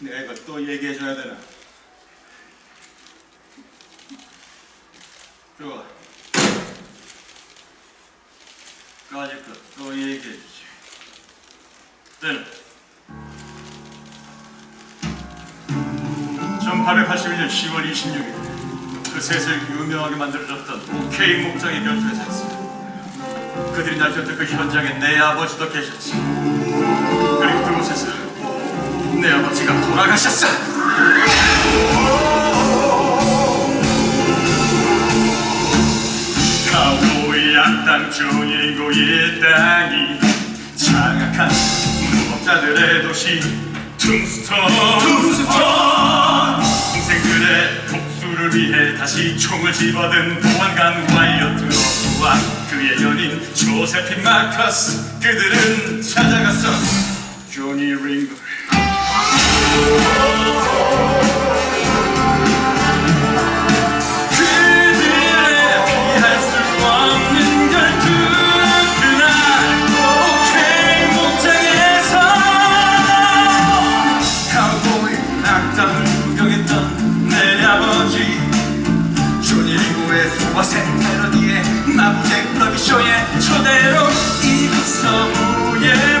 내가 또 얘기해줘야 되나? 좋아. 까짓 것또 얘기해주지. 때는 1881년 10월 26일 그 셋을 유명하게 만들어줬던 OK 목장의 결투에서 했어. 그들이 날 줬던 그 현장에 내 아버지도 계셨지. 그리고 그곳에서 내 아버지가. 돌아가셨어. 가오의 악당 조니고의 땅이 장악한 무법자들의 도시 퉁스턴 퉁스턴 동생들의 복수를 위해 다시 총을 집어든 보안관 와이어트 로프와 그의 연인 조세핀 마커스. 그들은 찾아갔어. 조니 링거 소와 센테러디의 마부제 클럽이쇼의 초대로 이곳 서부에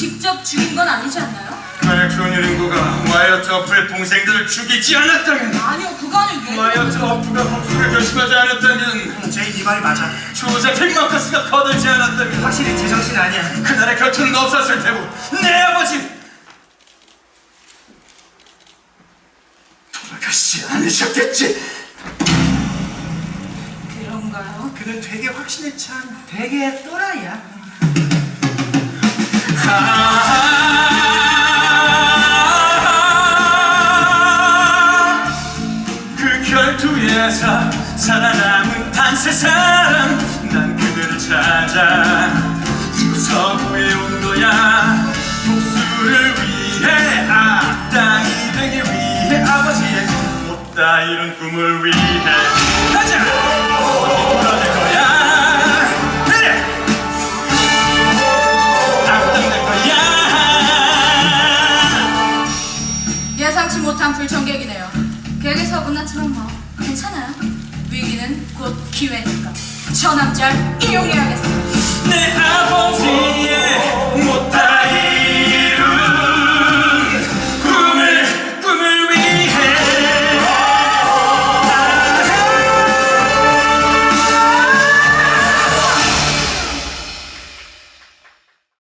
직접 죽인 건 아니지 않나요? 만약 조니 링고가 와이어트 어프의 동생들을 죽이지 않았다면 아니요, 그거 아니고 왜? 와이어트 어프가 복수를 결심하지 않았다면 제이 네 말이 맞아. 조세핑 마커스가 거들지 않았다면 확실히 제정신 아니야. 그날의 결투는 없었을 테고 내 아버지 돌아가시지 않으셨겠지 그런가요? 그는 되게 확신에 찬 되게 또라이야. 그 결투에서 살아남은 단세 사람 난 그들을 찾아 이곳 서부에 온 거야. 복수를 위해 악당이 되기 위해 아버지의 못 다. 이룬 꿈을 위해 예상치 못한 불청객이네요. 계획에서 끝났지만 뭐 괜찮아요. 위기는 곧 기회니까. 저 남자를 이용해야겠어. 내 아버지의 못다